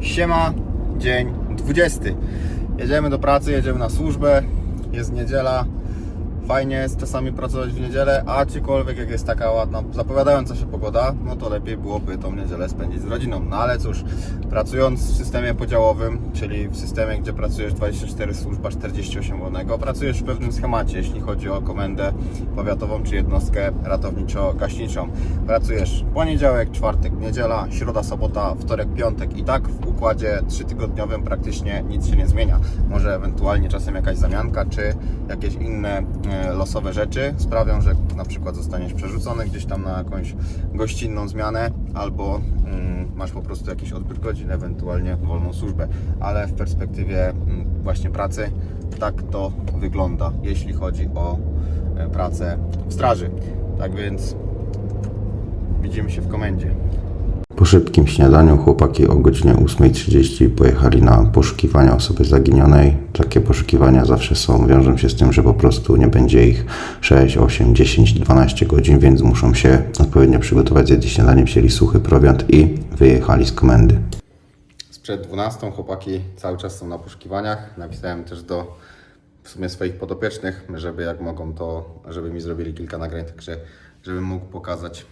Siema, dzień 20. Jedziemy do pracy, jedziemy na służbę. Jest niedziela. Fajnie jest czasami pracować w niedzielę, aczkolwiek jak jest taka ładna, zapowiadająca się pogoda, no to lepiej byłoby tą niedzielę spędzić z rodziną. No ale cóż, pracując w systemie podziałowym, czyli w systemie, gdzie pracujesz 24 służba, 48 wolnego, pracujesz w pewnym schemacie, jeśli chodzi o komendę powiatową czy jednostkę ratowniczo-gaśniczą. Pracujesz poniedziałek, czwartek, niedziela, środa, sobota, wtorek, piątek i tak w układzie trzytygodniowym praktycznie nic się nie zmienia. Może ewentualnie czasem jakaś zamianka, czy jakieś inne e, losowe rzeczy sprawią, że na przykład zostaniesz przerzucony gdzieś tam na jakąś gościnną zmianę, albo mm, masz po prostu jakiś odbiór godzin, ewentualnie wolną służbę. Ale w perspektywie mm, właśnie pracy tak to wygląda, jeśli chodzi o e, pracę w straży. Tak więc widzimy się w komendzie. Po szybkim śniadaniu chłopaki o godzinie 8.30 pojechali na poszukiwania osoby zaginionej. Takie poszukiwania zawsze są, wiążą się z tym, że po prostu nie będzie ich 6, 8, 10, 12 godzin, więc muszą się odpowiednio przygotować, zjedli śniadanie, wzięli suchy prowiant i wyjechali z komendy. Sprzed 12 chłopaki cały czas są na poszukiwaniach. Napisałem też do w sumie swoich podopiecznych, żeby jak mogą to, żeby mi zrobili kilka nagrań, także żebym mógł pokazać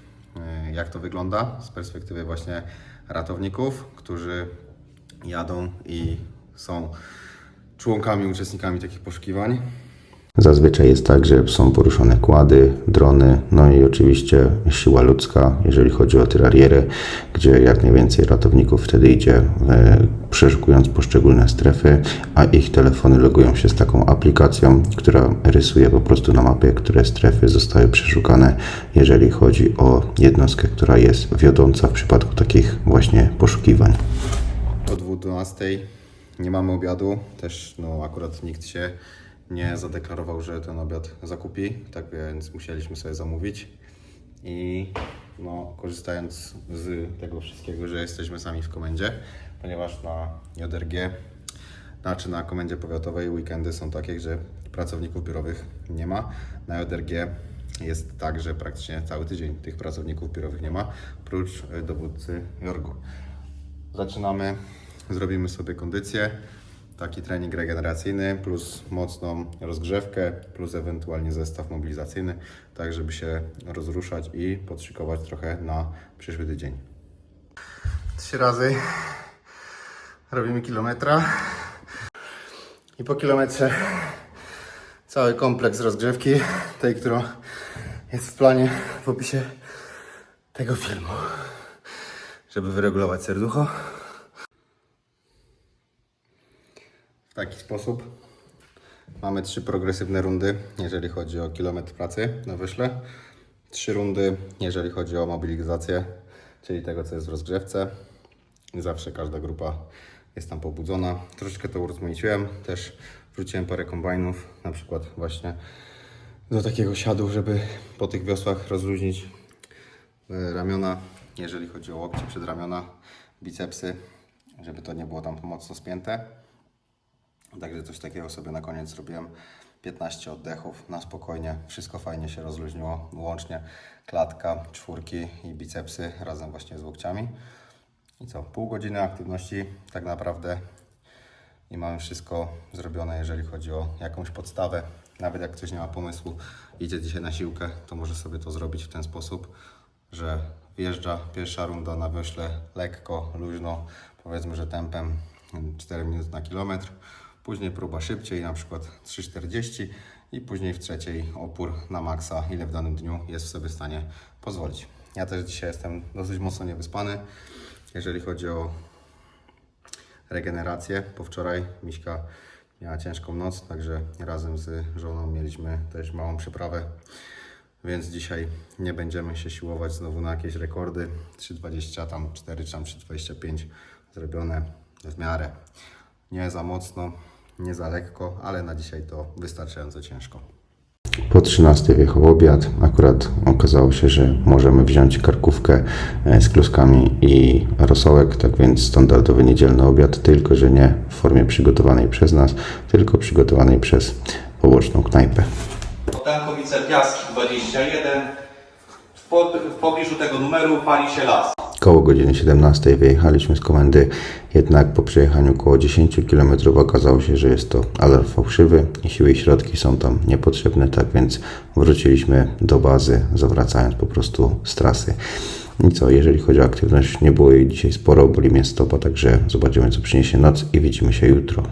jak to wygląda z perspektywy właśnie ratowników, którzy jadą i są członkami, uczestnikami takich poszukiwań. Zazwyczaj jest tak, że są poruszone kłady, drony, no i oczywiście siła ludzka, jeżeli chodzi o tyrariery, gdzie jak najwięcej ratowników wtedy idzie, e, przeszukując poszczególne strefy, a ich telefony logują się z taką aplikacją, która rysuje po prostu na mapie, które strefy zostały przeszukane, jeżeli chodzi o jednostkę, która jest wiodąca w przypadku takich właśnie poszukiwań. O 12 nie mamy obiadu, też no akurat nikt się nie zadeklarował, że ten obiad zakupi, tak więc musieliśmy sobie zamówić. I no, korzystając z tego wszystkiego, że jesteśmy sami w komendzie, ponieważ na JRG, znaczy na komendzie powiatowej weekendy są takie, że pracowników biurowych nie ma. Na JRG jest tak, że praktycznie cały tydzień tych pracowników biurowych nie ma, prócz dowódcy Jorgu. Zaczynamy, zrobimy sobie kondycję, taki trening regeneracyjny, plus mocną rozgrzewkę, plus ewentualnie zestaw mobilizacyjny, tak żeby się rozruszać i podszykować trochę na przyszły tydzień. Trzy razy robimy kilometra i po kilometrze cały kompleks rozgrzewki, tej, którą jest w planie w opisie tego filmu, żeby wyregulować serducho. w taki sposób. Mamy trzy progresywne rundy, jeżeli chodzi o kilometr pracy na wyśle. Trzy rundy, jeżeli chodzi o mobilizację, czyli tego, co jest w rozgrzewce. Zawsze każda grupa jest tam pobudzona. Troszeczkę to urozmaiciłem. Też wrzuciłem parę kombajnów, na przykład właśnie do takiego siadu, żeby po tych wiosłach rozluźnić e, ramiona, jeżeli chodzi o łokcie przedramiona, bicepsy, żeby to nie było tam mocno spięte. Także coś takiego sobie na koniec zrobiłem. 15 oddechów na spokojnie, wszystko fajnie się rozluźniło, łącznie klatka, czwórki i bicepsy razem właśnie z łokciami. I co, pół godziny aktywności tak naprawdę i mamy wszystko zrobione, jeżeli chodzi o jakąś podstawę. Nawet jak ktoś nie ma pomysłu, idzie dzisiaj na siłkę, to może sobie to zrobić w ten sposób, że wjeżdża pierwsza runda na wiośle lekko, luźno, powiedzmy, że tempem 4 minut na kilometr. Później próba szybciej, na przykład 3,40 i później w trzeciej opór na maksa, ile w danym dniu jest sobie w stanie pozwolić. Ja też dzisiaj jestem dosyć mocno niewyspany, jeżeli chodzi o regenerację. Po wczoraj Miśka miała ciężką noc, także razem z żoną mieliśmy też małą przeprawę. Więc dzisiaj nie będziemy się siłować znowu na jakieś rekordy. 3,20 tam 4 czy tam 3,25 zrobione w miarę. Nie za mocno, nie za lekko, ale na dzisiaj to wystarczająco ciężko. Po 13 wjechał obiad. Akurat okazało się, że możemy wziąć karkówkę e, z kluskami i rosołek, tak więc standardowy niedzielny obiad, tylko że nie w formie przygotowanej przez nas, tylko przygotowanej przez poboczną knajpę. Otankowice Piaski 21. W, w pobliżu tego numeru pali się las. Koło godziny 17 wyjechaliśmy z komendy, jednak po przejechaniu około 10 km okazało się, że jest to alarm fałszywy i siły i środki są tam niepotrzebne, tak więc wróciliśmy do bazy, zawracając po prostu z trasy. I co, jeżeli chodzi o aktywność, nie było jej dzisiaj sporo, boli mnie stopa, także zobaczymy co przyniesie noc i widzimy się jutro.